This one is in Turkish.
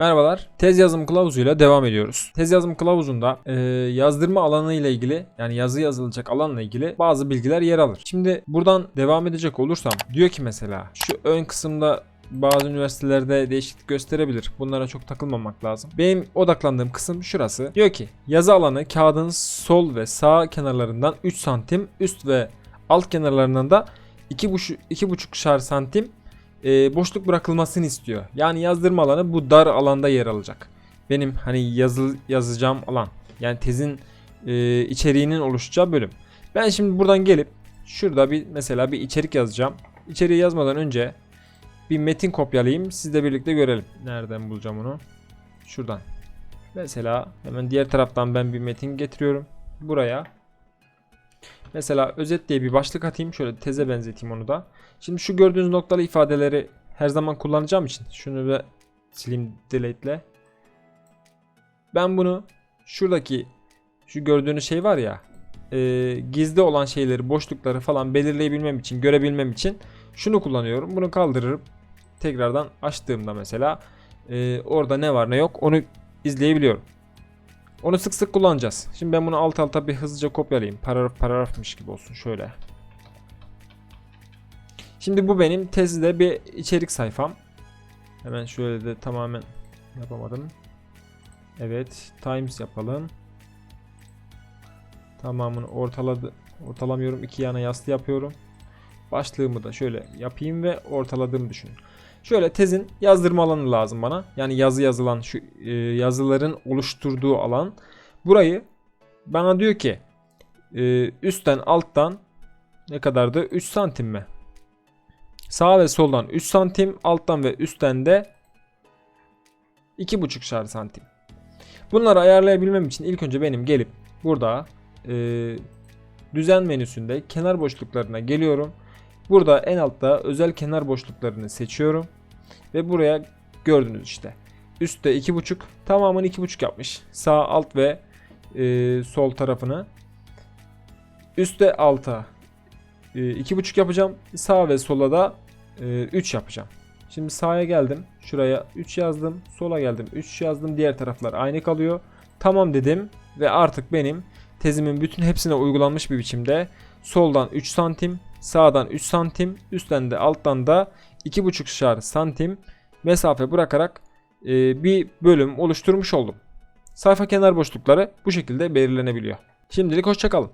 Merhabalar. Tez yazım kılavuzuyla devam ediyoruz. Tez yazım kılavuzunda e, yazdırma alanı ile ilgili yani yazı yazılacak alanla ilgili bazı bilgiler yer alır. Şimdi buradan devam edecek olursam diyor ki mesela şu ön kısımda bazı üniversitelerde değişiklik gösterebilir. Bunlara çok takılmamak lazım. Benim odaklandığım kısım şurası. Diyor ki yazı alanı kağıdın sol ve sağ kenarlarından 3 santim, üst ve alt kenarlarından da 2,5 2,5'şar santim e, boşluk bırakılmasını istiyor. Yani yazdırma alanı bu dar alanda yer alacak. Benim hani yazı yazacağım alan. Yani tezin e, içeriğinin oluşacağı bölüm. Ben şimdi buradan gelip şurada bir mesela bir içerik yazacağım. İçeriği yazmadan önce bir metin kopyalayayım. Sizle birlikte görelim. Nereden bulacağım onu? Şuradan. Mesela hemen diğer taraftan ben bir metin getiriyorum. Buraya. Mesela özet diye bir başlık atayım. Şöyle teze benzeteyim onu da. Şimdi şu gördüğünüz noktalı ifadeleri her zaman kullanacağım için şunu bir sileyim delete'le. Ben bunu şuradaki şu gördüğünüz şey var ya e, gizli olan şeyleri boşlukları falan belirleyebilmem için görebilmem için şunu kullanıyorum. Bunu kaldırırım. Tekrardan açtığımda mesela e, orada ne var ne yok onu izleyebiliyorum. Onu sık sık kullanacağız. Şimdi ben bunu alt alta bir hızlıca kopyalayayım. Paragraf paragrafmış gibi olsun şöyle. Şimdi bu benim tezde bir içerik sayfam. Hemen şöyle de tamamen yapamadım. Evet, Times yapalım. Tamamını ortaladı. Ortalamıyorum. iki yana yaslı yapıyorum. Başlığımı da şöyle yapayım ve ortaladığımı düşünün. Şöyle tezin yazdırma alanı lazım bana. Yani yazı yazılan şu e, yazıların oluşturduğu alan. Burayı bana diyor ki e, üstten alttan ne kadardı? 3 santim mi? Sağ ve soldan 3 santim, alttan ve üstten de 2,5 şar santim. Bunları ayarlayabilmem için ilk önce benim gelip burada e, düzen menüsünde kenar boşluklarına geliyorum. Burada en altta özel kenar boşluklarını seçiyorum. Ve buraya gördünüz işte. Üstte 2.5 tamamını 2.5 yapmış. Sağ alt ve e, sol tarafını. Üstte alta e, 2.5 yapacağım. Sağ ve sola da e, 3 yapacağım. Şimdi sağa geldim. Şuraya 3 yazdım. Sola geldim. 3 yazdım. Diğer taraflar aynı kalıyor. Tamam dedim ve artık benim tezimin bütün hepsine uygulanmış bir biçimde soldan 3 santim, sağdan 3 santim, üstten de alttan da 2,5 şar santim mesafe bırakarak e, bir bölüm oluşturmuş oldum. Sayfa kenar boşlukları bu şekilde belirlenebiliyor. Şimdilik hoşçakalın.